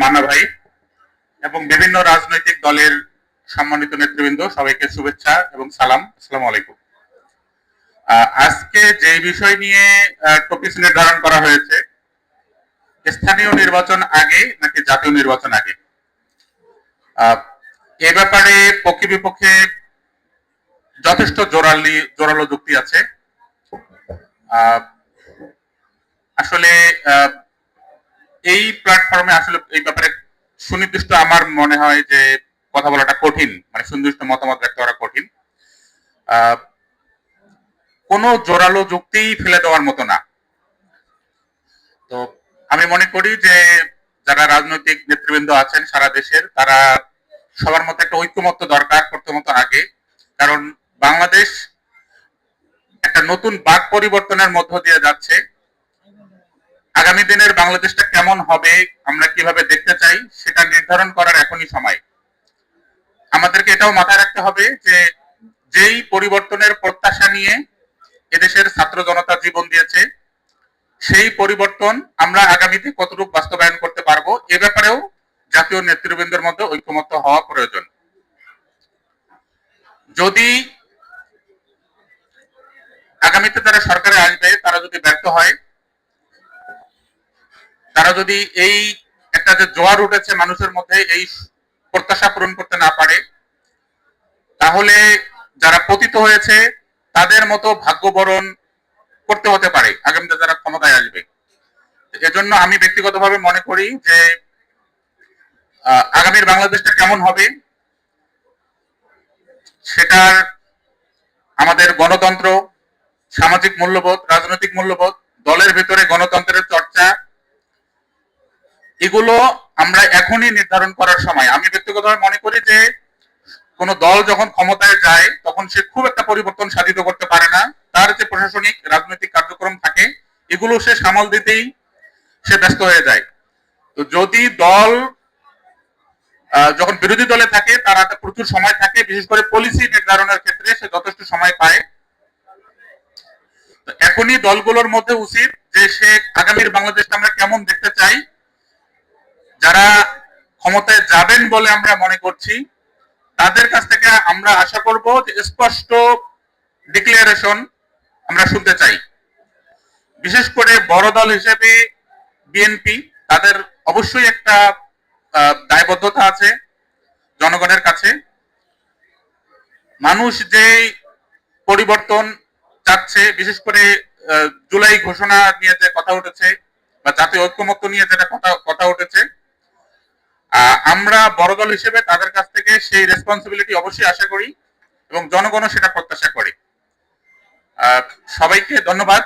মান্না ভাই এবং বিভিন্ন রাজনৈতিক দলের সম্মানিত নেতৃবৃন্দ, সবাইকে শুভেচ্ছা এবং সালাম। আসসালামু আলাইকুম। আজকে যে বিষয় নিয়ে টপিক নির্ধারণ করা হয়েছে, স্থানীয় নির্বাচন আগে নাকি জাতীয় নির্বাচন আগে? এ ব্যাপারে পক্ষে বিপক্ষে যথেষ্ট জোরালি, জোরালো যুক্তি আছে। আসলে এই প্ল্যাটফর্মে আসলে এই ব্যাপারে সুনির্দিষ্ট আমার মনে হয় যে কথা বলাটা কঠিন মানে সুনির্দিষ্ট মতামত ব্যক্ত করা কঠিন। কোনো জোরালো যুক্তি ফেলে দেওয়ার মতো না। তো আমি মনে করি যে যারা রাজনৈতিক নেতৃবৃন্দ আছেন সারা দেশের, তারা সবার মধ্যে একটা ঐক্যমত্য দরকার প্রথমত আগে। কারণ বাংলাদেশ একটা নতুন বাক পরিবর্তনের মধ্য দিয়ে যাচ্ছে। আগামী দিনের বাংলাদেশটা কেমন হবে, আমরা কীভাবে দেখতে চাই, সেটা নির্ধারণ করার এখনই সময়। আমাদেরকে এটাও মাথায় রাখতে হবে যে, যেই পরিবর্তনের প্রত্যাশা নিয়ে এদেশের ছাত্র জনতা জীবন দিয়েছে, সেই পরিবর্তন আমরা আগামীতে কতটুকু বাস্তবায়ন করতে পারব, এ ব্যাপারেও জাতীয় নেতৃবৃন্দের মধ্যে ঐক্যমত্য হওয়া প্রয়োজন। যদি আগামীতে যারা সরকারে আসবে, তারা যদি ব্যর্থ হয় তারা যদি এই একটা যে জোয়ার উঠেছে মানুষের মধ্যে এই প্রত্যাশা পূরণ করতে না পারে, তাহলে যারা পতিত হয়েছে তাদের মতো ভাগ্যবরণ করতে হতে পারে, আগামীতে যারা ক্ষমতায় আসবে। এজন্য আমি ব্যক্তিগতভাবে মনে করি যে আগামীর বাংলাদেশটা কেমন হবে সেটার আমাদের গণতন্ত্র, সামাজিক মূল্যবোধ, রাজনৈতিক মূল্যবোধ, দলের ভিতরে গণতন্ত্রের এগুলো আমরা এখনই নির্ধারণ করার সময়। আমি ব্যক্তিগতভাবে মনে করি যে, কোন দল যখন ক্ষমতায় যায়, তখন সে খুব একটা পরিবর্তন সাধিত করতে পারে না। তার যে প্রশাসনিক, রাজনৈতিক কার্যক্রম থাকে, এগুলো সে সামাল দিতেই সে ব্যস্ত হয়ে যায়। তো যদি দল যখন বিরোধী দলে থাকে, তার হাতে প্রচুর সময় থাকে, বিশেষ করে পলিসি নির্ধারণের ক্ষেত্রে সে যথেষ্ট সময় পায়। এখনই দলগুলোর মধ্যে উচিত যে সে আগামীর বাংলাদেশটা আমরা কেমন দেখতে চাই যারা ক্ষমতায় যাবেন বলে আমরা মনে করছি, তাদের কাছ থেকে আমরা আশা করব যে স্পষ্ট ডিক্লারেশন আমরা শুনতে চাই। বিশেষ করে বড় দল হিসেবে বিএনপি তাদের অবশ্যই একটা দায়বদ্ধতা আছে জনগণের কাছে। মানুষ যে পরিবর্তন চাচ্ছে, বিশেষ করে জুলাই ঘোষণা নিয়ে যে কথা উঠেছে, বা জাতীয় ঐক্যমত্য নিয়ে যেটা কথা কথা উঠেছে বড় দল হিসেবে তাদের কাছ থেকে সেই রেসপন্সিবিলিটি অবশ্যই আশা করি এবং জনগণও সেটা প্রত্যাশা করে। সবাইকে ধন্যবাদ।